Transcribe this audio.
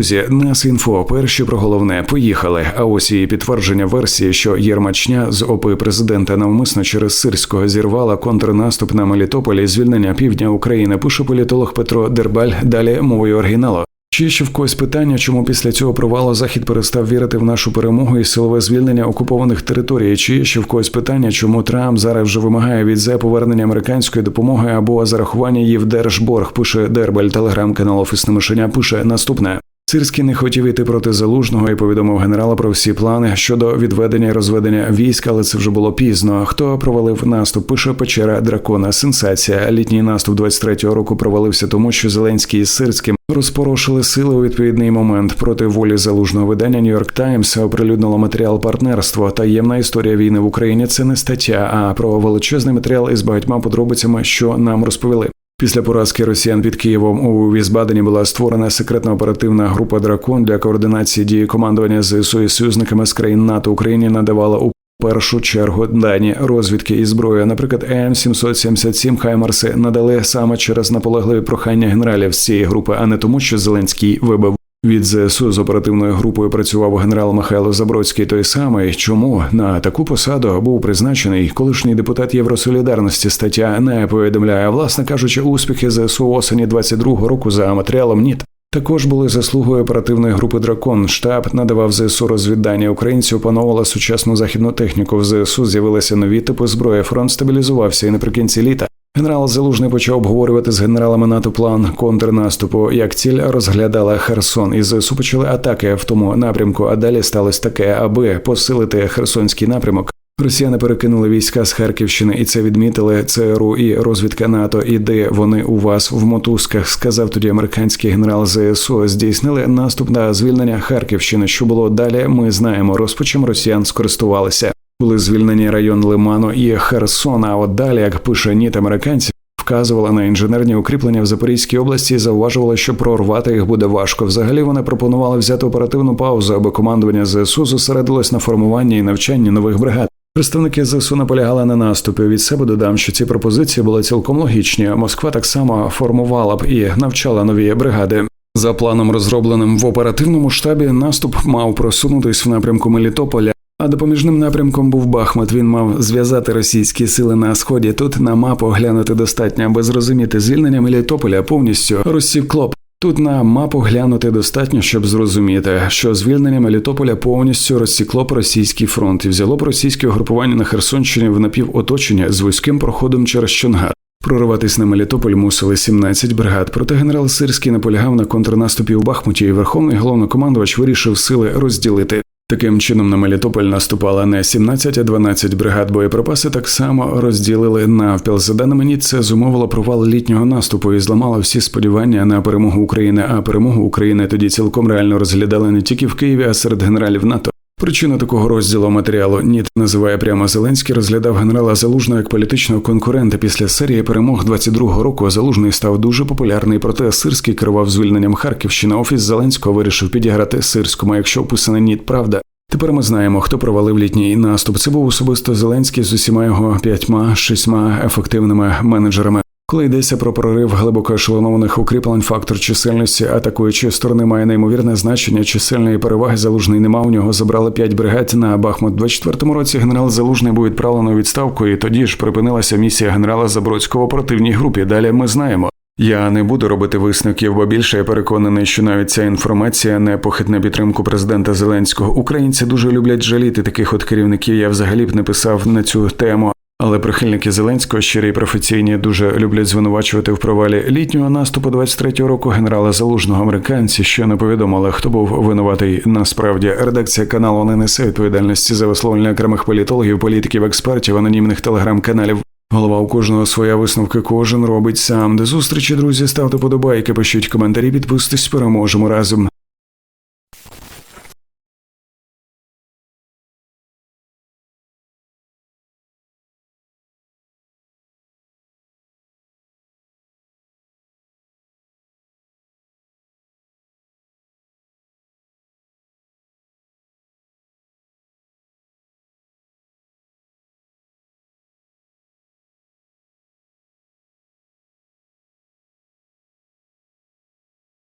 Друзі, нас інфо перші про головне. Поїхали. А ось і підтвердження версії, що Єрмачня з ОПИ президента навмисно через сирського зірвала контрнаступ на Мелітополь і звільнення півдня України. Пише політолог Петро Дербаль. Далі мовою оригіналу. Чи ще в когось питання, чому після цього провалу захід перестав вірити в нашу перемогу і силове звільнення окупованих територій? Чи ще в когось питання, чому Трамп зараз вже вимагає від ЗЕ повернення американської допомоги або зарахування її в держборг? Пише Дербаль, телеграм-канал Офісне мишеня. Пише наступне. Сирський не хотів іти проти залужного і повідомив генерала про всі плани щодо відведення і розведення військ, але це вже було пізно. Хто провалив наступ? Пише печера дракона. Сенсація. Літній наступ 23-го року провалився, тому що Зеленський із Сирським розпорошили сили у відповідний момент проти волі залужного видання Нью-Йорк Таймс оприлюднило матеріал партнерство. Таємна історія війни в Україні. Це не стаття, а про величезний матеріал із багатьма подробицями, що нам розповіли. Після поразки росіян під Києвом у Візбадені була створена секретна оперативна група Дракон для координації дії командування ЗСУ і союзниками з країн НАТО Україні надавала у першу чергу дані розвідки і зброї. Наприклад, ЕМ 777 Хаймарси надали саме через наполегливі прохання генералів з цієї групи, а не тому, що Зеленський вибив. Від ЗСУ з оперативною групою працював генерал Михайло Забродський. Той самий, чому на таку посаду був призначений колишній депутат Євросолідарності. Стаття не повідомляє, власне кажучи, успіхи ЗСУ осені 22-го року за матеріалом НІТ. Також були заслугою оперативної групи Дракон. Штаб надавав ЗСУ розвіддання. Українці опановували сучасну західну техніку. В ЗСУ з'явилися нові типи зброї. Фронт стабілізувався і наприкінці літа. Генерал Залужний почав обговорювати з генералами НАТО план контрнаступу. Як ціль розглядала Херсон, і ЗСУ почали атаки в тому напрямку. А далі сталося таке, аби посилити Херсонський напрямок. Росіяни перекинули війська з Харківщини, і це відмітили ЦРУ і розвідка НАТО. І де вони у вас в мотузках? Сказав тоді американський генерал ЗСУ. Здійснили наступ на звільнення Харківщини. Що було далі? Ми знаємо. Розпочем росіян скористувалися. Були звільнені район Лиману і Херсона. А от далі, як пише ніт американців, вказувала на інженерні укріплення в Запорізькій області і зауважувала, що прорвати їх буде важко. Взагалі вони пропонували взяти оперативну паузу, аби командування ЗСУ зосередилось на формуванні і навчанні нових бригад. Представники ЗСУ наполягали на наступі. Від себе додам, що ці пропозиції були цілком логічні. Москва так само формувала б і навчала нові бригади. За планом, розробленим в оперативному штабі, наступ мав просунутись в напрямку Мелітополя. А допоміжним напрямком був Бахмут. Він мав зв'язати російські сили на сході. Тут на мапу глянути достатньо, аби зрозуміти звільнення Мелітополя повністю розсів клоп. Тут на мапу глянути достатньо, щоб зрозуміти, що звільнення Мелітополя повністю розсікло б російський фронт і взяло б російське угрупування на Херсонщині в напівоточення з вузьким проходом через Чонгар. Прориватись на Мелітополь мусили 17 бригад. Проте генерал Сирський наполягав на контрнаступі у Бахмуті, і верховний головнокомандувач вирішив сили розділити. Таким чином на Мелітополь наступала не 17, а 12 бригад. Боєприпаси так само розділили навпіл. За даними НІТ, це зумовило провал літнього наступу і зламало всі сподівання на перемогу України. А перемогу України тоді цілком реально розглядали не тільки в Києві, а серед генералів НАТО. Причину такого розділу матеріалу НІТ називає прямо Зеленський. Розглядав генерала Залужного як політичного конкурента. Після серії перемог 22-го року Залужний став дуже популярний. Проте Сирський керував звільненням Харківщини. Офіс Зеленського вирішив підіграти Сирському. Якщо описана НІТ правда. Тепер ми знаємо, хто провалив літній наступ. Це був особисто Зеленський з усіма його п'ятьма шістьма ефективними менеджерами. Коли йдеться про прорив глибоко ешелонованих укріплень, фактор чисельності атакуючої сторони має неймовірне значення. Чисельної переваги залужний нема. У нього забрали п'ять бригад на Бахмут. У 24-му році генерал Залужний був відправлено у відставку, і тоді ж припинилася місія генерала Забродського в оперативній групі. Далі ми знаємо. Я не буду робити висновків, бо більше я переконаний, що навіть ця інформація не похитне підтримку президента Зеленського. Українці дуже люблять жаліти таких от керівників. Я взагалі б не писав на цю тему. Але прихильники Зеленського щирі і професійні дуже люблять звинувачувати в провалі літнього наступу 23-го року генерала Залужного американці, що не повідомили, хто був винуватий насправді. Редакція каналу не несе відповідальності за висловлення окремих політологів, політиків, експертів, анонімних телеграм-каналів. Голова у кожного своя висновка, кожен робить сам. До зустрічі, друзі, ставте подобайки, пишіть коментарі, підписуйтесь, переможемо разом.